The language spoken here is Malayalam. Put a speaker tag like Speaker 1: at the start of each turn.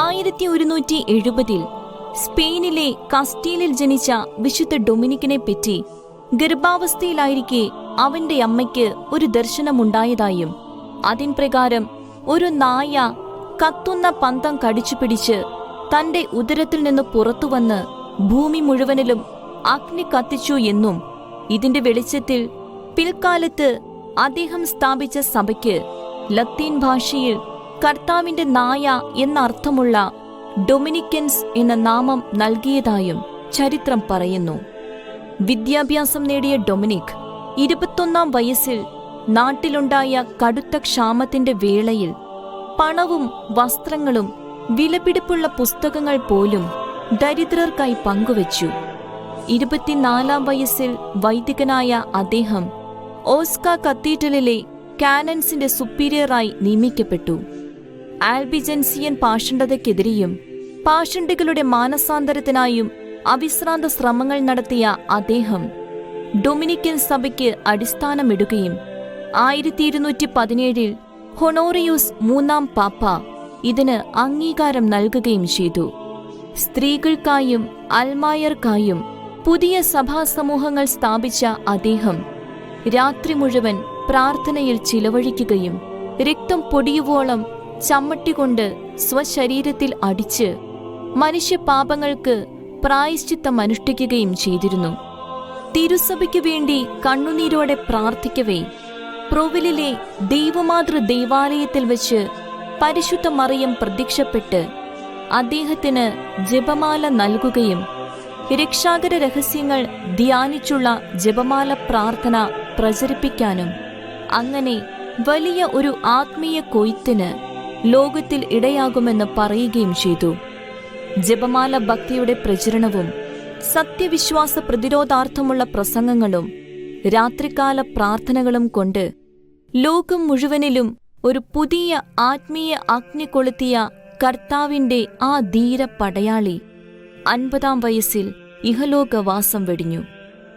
Speaker 1: ആയിരത്തി ഒരുന്നൂറ്റി എഴുപതിൽ സ്പെയിനിലെ കസ്റ്റീലിൽ ജനിച്ച വിശുദ്ധ ഡൊമിനിക്കിനെ പറ്റി ഗർഭാവസ്ഥയിലായിരിക്കെ അവന്റെ അമ്മയ്ക്ക് ഒരു ദർശനമുണ്ടായതായും അതിൻ പ്രകാരം ഒരു നായ കത്തുന്ന പന്തം കടിച്ചു പിടിച്ച് തന്റെ ഉദരത്തിൽ നിന്ന് പുറത്തുവന്ന് ഭൂമി മുഴുവനിലും അഗ്നി കത്തിച്ചു എന്നും ഇതിന്റെ വെളിച്ചത്തിൽ പിൽക്കാലത്ത് അദ്ദേഹം സ്ഥാപിച്ച സഭയ്ക്ക് ലത്തീൻ ഭാഷയിൽ കർത്താവിന്റെ നായ എന്നർത്ഥമുള്ള ഡൊമിനിക്കൻസ് എന്ന നാമം നൽകിയതായും ചരിത്രം പറയുന്നു. വിദ്യാഭ്യാസം നേടിയ ഡൊമിനിക് ഇരുപത്തൊന്നാം വയസ്സിൽ നാട്ടിലുണ്ടായ കടുത്ത ക്ഷാമത്തിന്റെ വേളയിൽ പണവും വസ്ത്രങ്ങളും വിലപിടിപ്പുള്ള പുസ്തകങ്ങൾ പോലും ദരിദ്രർക്കായി പങ്കുവച്ചു. ഇരുപത്തിനാലാം വയസ്സിൽ വൈദികനായ അദ്ദേഹം ഓസ്ക കത്തീഡ്രലിലെ കാനൻസിന്റെ സുപ്പീരിയറായി നിയമിക്കപ്പെട്ടു. ആൽബിജൻസിയൻ പാഷണ്ഡതയ്ക്കെതിരെയും പാഷണ്ഡികളുടെ മാനസാന്തരത്തിനായും അവിശ്രാന്ത ശ്രമങ്ങൾ നടത്തിയ അദ്ദേഹം ഡൊമിനിക്കൻ സഭയ്ക്ക് അടിസ്ഥാനമിടുകയും ആയിരത്തി ഇരുന്നൂറ്റി പതിനേഴിൽ ഹൊണോറിയൂസ് മൂന്നാം പാപ്പ ഇതിന് അംഗീകാരം നൽകുകയും ചെയ്തു. സ്ത്രീകൾക്കായും അൽമായർക്കായും പുതിയ സഭാസമൂഹങ്ങൾ സ്ഥാപിച്ച അദ്ദേഹം രാത്രി മുഴുവൻ പ്രാർത്ഥനയിൽ ചിലവഴിക്കുകയും രക്തം പൊടിയുവോളം ചമ്മട്ടികൊണ്ട് സ്വശരീരത്തിൽ അടിച്ച് മനുഷ്യപാപങ്ങൾക്ക് പ്രായശ്ചിത്തം അനുഷ്ഠിക്കുകയും ചെയ്തിരുന്നു. തിരുസഭയ്ക്കു വേണ്ടി കണ്ണുനീരോടെ പ്രാർത്ഥിക്കവേ പ്രോവിലിലെ ദൈവമാതൃ ദൈവാലയത്തിൽ വെച്ച് പരിശുദ്ധ മറിയം പ്രത്യക്ഷപ്പെട്ട് അദ്ദേഹത്തിന് ജപമാല നൽകുകയും രക്ഷാകര രഹസ്യങ്ങൾ ധ്യാനിച്ചുള്ള ജപമാല പ്രാർത്ഥന പ്രചരിപ്പിക്കാനും. അങ്ങനെ വലിയ ഒരു ആത്മീയ കൊയ്ത്തിന് ലോകത്തിൽ ഇടയാകുമെന്ന് പറയുകയും ചെയ്തു. ജപമാല ഭക്തിയുടെ പ്രചരണവും സത്യവിശ്വാസ പ്രതിരോധാർത്ഥമുള്ള പ്രസംഗങ്ങളും രാത്രികാല പ്രാർത്ഥനകളും കൊണ്ട് ലോകം മുഴുവനിലും ഒരു പുതിയ ആത്മീയ അഗ്നി കൊളുത്തിയ കർത്താവിന്റെ ആ ധീര പടയാളി അൻപതാം വയസ്സിൽ ഇഹലോകവാസം വെടിഞ്ഞു.